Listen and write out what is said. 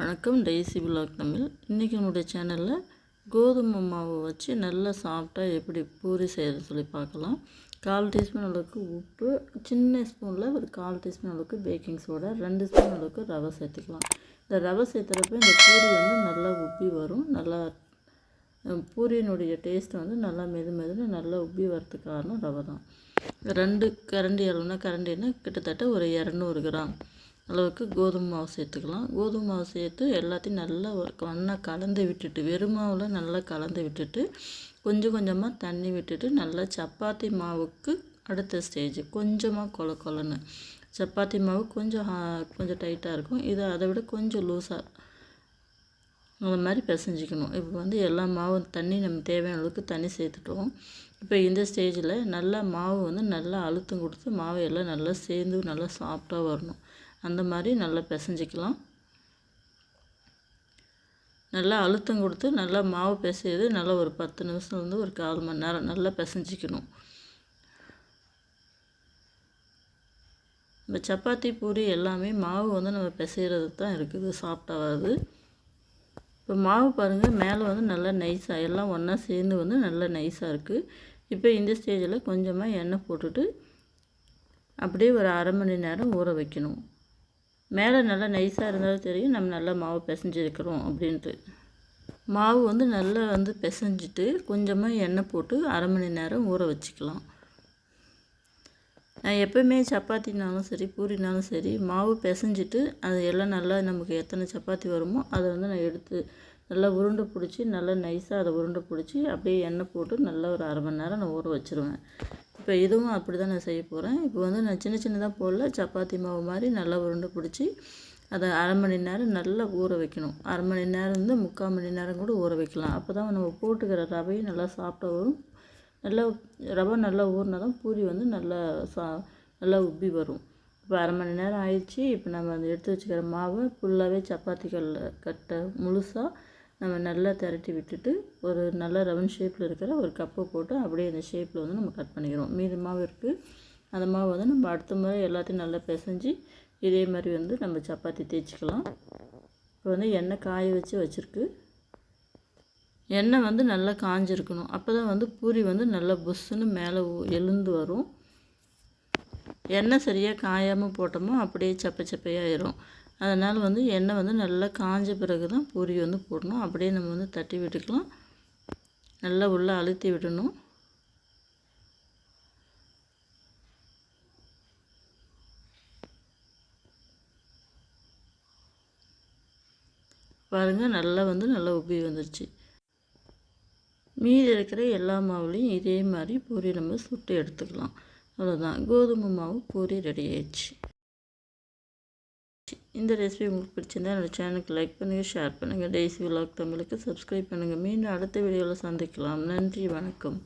வணக்கம் daisy black Tamil. இன்றைக்கி நம்முடைய சேனலில் கோதுமை மாவு வச்சு நல்லா சாஃப்டாக எப்படி பூரி செய்கிறது சொல்லி பார்க்கலாம். கால் டீஸ்பூன் அளவுக்கு உப்பு சின்ன ஸ்பூனில் ஒரு கால் டீஸ்பூன் அளவுக்கு பேக்கிங் சோடா ரெண்டு ஸ்பூன் அளவுக்கு ரவை சேர்த்துக்கலாம். இந்த ரவை சேர்த்துறப்ப இந்த பூரி வந்து நல்லா உப்பி வரும். நல்லா பூரியினுடைய டேஸ்ட் வந்து நல்லா மெது மெதுன்னு நல்லா உப்பி வரதுக்கு காரணம் ரவை தான். ரெண்டு கரண்டி அளவுனா கரண்டின்னா கிட்டத்தட்ட ஒரு இரநூறு கிராம். அளவுக்கு கோதுமை மாவு சேர்த்துக்கலாம். கோதுமை மாவு சேர்த்து எல்லாத்தையும் நல்லா ஒன்றா கலந்து விட்டுட்டு வெறும் மாவில் நல்லா கலந்து விட்டுட்டு கொஞ்சம் கொஞ்சமாக தண்ணி விட்டுட்டு நல்லா சப்பாத்தி மாவுக்கு அடுத்த ஸ்டேஜ் கொஞ்சமாக கொல கொலன்னு சப்பாத்தி மாவு கொஞ்சம் கொஞ்சம் டைட்டாக இருக்கும். இது அதை விட கொஞ்சம் லூஸாக அந்த மாதிரி பிசைஞ்சிக்கணும். இப்போ வந்து எல்லா மாவும் தண்ணி நம்ம தேவையான அளவுக்கு தண்ணி சேர்த்துட்டோம். இப்போ இந்த ஸ்டேஜில் நல்லா மாவு வந்து நல்லா அழுத்தம் கொடுத்து மாவு எல்லாம் நல்லா சேர்ந்து நல்லா சாஃப்டாக வரணும். அந்த மாதிரி நல்லா பிசைஞ்சிக்கலாம். நல்லா அழுத்தம் கொடுத்து நல்லா மாவு பிசையுது. நல்லா ஒரு பத்து நிமிஷம் வந்து ஒரு கால் மணி நேரம் நல்லா பிசைஞ்சிக்கணும். இந்த சப்பாத்தி பூரி எல்லாமே மாவு வந்து நம்ம பிசைகிறது தான் இருக்குது. சாஃப்டாக வருது. இப்போ மாவு பாருங்கள் மேலே வந்து நல்லா நைஸாக எல்லாம் ஒன்றா சேர்ந்து வந்து நல்லா நைஸாக இருக்குது இப்போ இந்த ஸ்டேஜில் கொஞ்சமாக எண்ணெய் போட்டுட்டு அப்படியே ஒரு அரை மணி நேரம் ஊற வைக்கணும். மேலே நல்லா நைஸாக இருந்தாலும் தெரியும் நம்ம நல்லா மாவு பிசைஞ்சிருக்கிறோம் அப்படின்ட்டு. மாவு வந்து நல்லா வந்து பிசைஞ்சிட்டு கொஞ்சமாக எண்ணெய் போட்டு அரை மணி நேரம் ஊற வச்சுக்கலாம். நான் எப்போயுமே சப்பாத்தினாலும் சரி பூரினாலும் சரி மாவு பிசைஞ்சிட்டு அது எல்லாம் நல்லா நமக்கு எத்தனை சப்பாத்தி வருமோ அதை வந்து நான் எடுத்து நல்லா உருண்டை பிடிச்சி நல்லா நைஸாக அதை உருண்டை பிடிச்சி அப்படியே எண்ணெய் போட்டு நல்லா ஒரு அரை மணி நேரம் நான் ஊற வச்சுருவேன். இப்போ இதுவும் அப்படி தான் நான் செய்ய போகிறேன் இப்போ வந்து நான் சின்ன சின்னதாக போடல சப்பாத்தி மாவு மாதிரி நல்லா உருண்டை பிடிச்சி அதை அரை மணி நேரம் நல்லா ஊற வைக்கணும். அரை மணி நேரம் இருந்து முக்கால் மணி நேரம் கூட ஊற வைக்கலாம். அப்போ தான் நம்ம போட்டுக்கிற ரவையும் நல்லா சாப்பிட்டா வரும். நல்லா ரவை நல்லா ஊறினா தான் பூரி வந்து நல்லா சா நல்லா உப்பி வரும். இப்போ அரை மணி நேரம் ஆயிடுச்சு. இப்போ நம்ம அந்த எடுத்து வச்சுக்கிற மாவை ஃபுல்லாகவே சப்பாத்தி கல்ல கட்டை முழுசாக நம்ம நல்லா திரட்டி விட்டுட்டு ஒரு நல்ல ரவுண்ட் ஷேப்பில் இருக்கிற ஒரு கப்பை போட்டு அப்படியே அந்த ஷேப்பில் வந்து நம்ம கட் பண்ணிக்கிறோம். மீது மாவு இருக்குது அந்த மாவு வந்து நம்ம அடுத்த முறை எல்லாத்தையும் நல்லா பிசைஞ்சு இதே மாதிரி வந்து நம்ம சப்பாத்தி தேய்ச்சிக்கலாம். இப்போ வந்து எண்ணெய் காய வச்சு வச்சுருக்கு. எண்ணெய் வந்து நல்லா காஞ்சிருக்கணும். அப்போ தான் வந்து பூரி வந்து நல்லா புஷ்ஷுன்னு மேலே எழுந்து வரும். எண்ணெய் சரியாக காயாமல் போட்டோமோ அப்படியே சப்பை சப்பையாயிரும். அதனால் வந்து எண்ணெய் வந்து நல்லா காஞ்ச பிறகு தான் பூரி வந்து போடணும். அப்படியே நம்ம வந்து தட்டி விட்டுக்கலாம். நல்லா உள்ளே அழுத்தி விடணும். பாருங்கள் நல்லா வந்து நல்லா உப்பி வந்துருச்சு. மீதி இருக்கிற எல்லா மாவுலேயும் இதே மாதிரி பூரி நம்ம சுட்டு எடுத்துக்கலாம். அவ்வளோதான் கோதுமை மாவு பூரி ரெடி ஆயிடுச்சு. இந்த ரெசிபி உங்களுக்கு பிடிச்சிருந்தா என்னோடய சேனலுக்கு லைக் பண்ணுங்கள் ஷேர் பண்ணுங்கள் டெய்ஸி விலாக் தமிழுக்கு சப்ஸ்கிரைப் பண்ணுங்கள் மீண்டும் அடுத்த வீடியோவில் சந்திக்கலாம். நன்றி வணக்கம்.